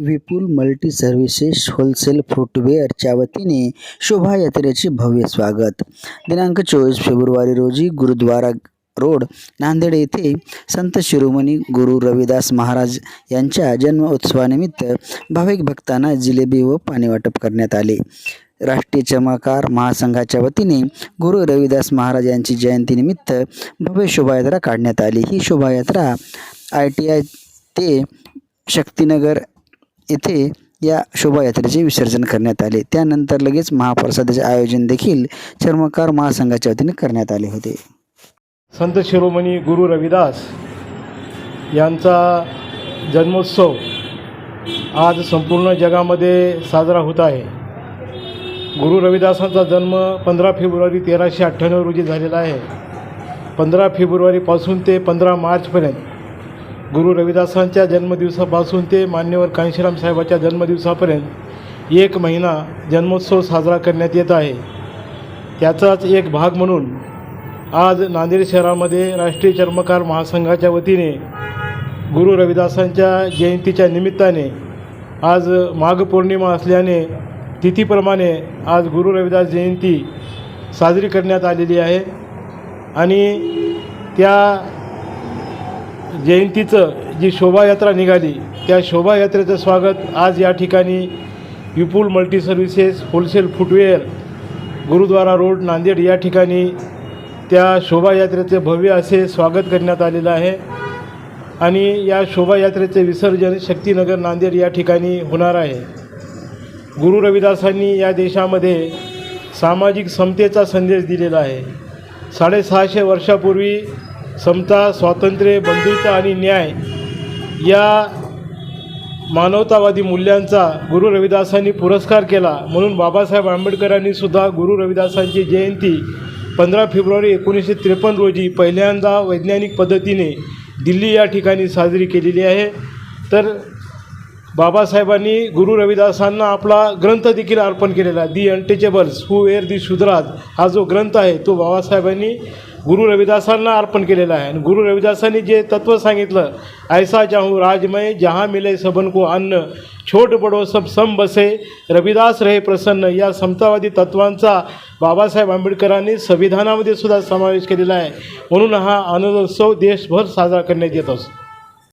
विपुल multi services wholesale फुटवेअरच्या वतीने शोभायात्रेचे भव्य स्वागत. दिनांक चोवीस फेब्रुवारी रोजी गुरुद्वारा रोड नांदेड येथे संत शिरोमणी गुरु रविदास महाराज यांच्या जन्म उत्सवानिमित्त भाविक भक्तांना जिलेबी व पाणी वाटप करण्यात आले. राष्ट्रीय चमकार महासंघाच्या वतीने गुरु रविदास महाराज यांची जयंतीनिमित्त भव्य शोभायात्रा काढण्यात आली. ही शोभायात्रा आय टी आय ते शक्तिनगर येथे या शोभायात्रेचे विसर्जन करण्यात आले. त्यानंतर लगेच महाप्रसादाचे आयोजन देखील चर्मकार महासंघाच्या वतीने करण्यात आले होते. संत शिरोमणी गुरु रविदास यांचा जन्मोत्सव आज संपूर्ण जगामध्ये साजरा होत आहे. गुरु रविदासांचा जन्म पंधरा फेब्रुवारी तेराशे अठ्ठ्याण्णव रोजी झालेला आहे. पंधरा फेब्रुवारीपासून ते पंधरा मार्चपर्यंत गुरु रविदासांच्या जन्मदिवसापासून ते मान्यवर कांशीराम साहेबाच्या जन्मदिवसापर्यंत एक महिना जन्मोत्सव साजरा करण्यात येत आहे. त्याचाच एक भाग म्हणून आज नांदेड शहरामध्ये राष्ट्रीय चर्मकार महासंघाच्या वतीने गुरु रविदासांच्या जयंतीच्या निमित्ताने आज माघ पौर्णिमा असल्याने तिथीप्रमाणे आज गुरु रविदास जयंती साजरी करण्यात आलेली आहे. आणि त्या जयंतीचं जी शोभायात्रा निघाली त्या शोभायात्रेचं स्वागत आज या ठिकाणी Vipul multi services wholesale footwear Gurudwara road Nanded या ठिकाणी त्या शोभायात्रेचे भव्य असे स्वागत करण्यात आलेलं आहे. आणि या शोभायात्रेचे विसर्जन शक्तीनगर नांदेड या ठिकाणी होणार आहे. गुरु रविदासांनी या देशामध्ये सामाजिक समतेचा संदेश दिलेला आहे. साडेसहाशे वर्षापूर्वी समता स्वातंत्र्य बंधुता आणि न्याय या मानवतावादी मूल्यांचा गुरु रविदासांनी पुरस्कार केला. म्हणून बाबासाहेब आंबेडकरांनी सुद्धा गुरु रविदासांची जयंती पंधरा फेब्रुवारी एकोणीसशे त्रेपन्न रोजी पहिल्यांदा वैज्ञानिक पद्धतीने दिल्ली या ठिकाणी साजरी केलेली आहे. तर बाबासाहेबांनी गुरु रविदासांना आपला ग्रंथ देखील अर्पण केलेला दी अनटेचेबल्स हू वेअर दी शुद्राज हा जो ग्रंथ आहे तो बाबासाहेबांनी गुरु रविदासांना अर्पण केलेला आहे. आणि गुरु रविदासांनी जे तत्त्व सांगितलं ऐसा जाहू राजमय जहाँ मिले सबन को अन्न छोट बडो सब सम बसे रविदास रहे प्रसन्न. या समतावादी तत्वांचा बाबासाहेब आंबेडकरांनी संविधानामध्ये सुद्धा समावेश केलेला आहे. म्हणून हा आनंदोत्सव देशभर साजरा करण्यात येत असतो.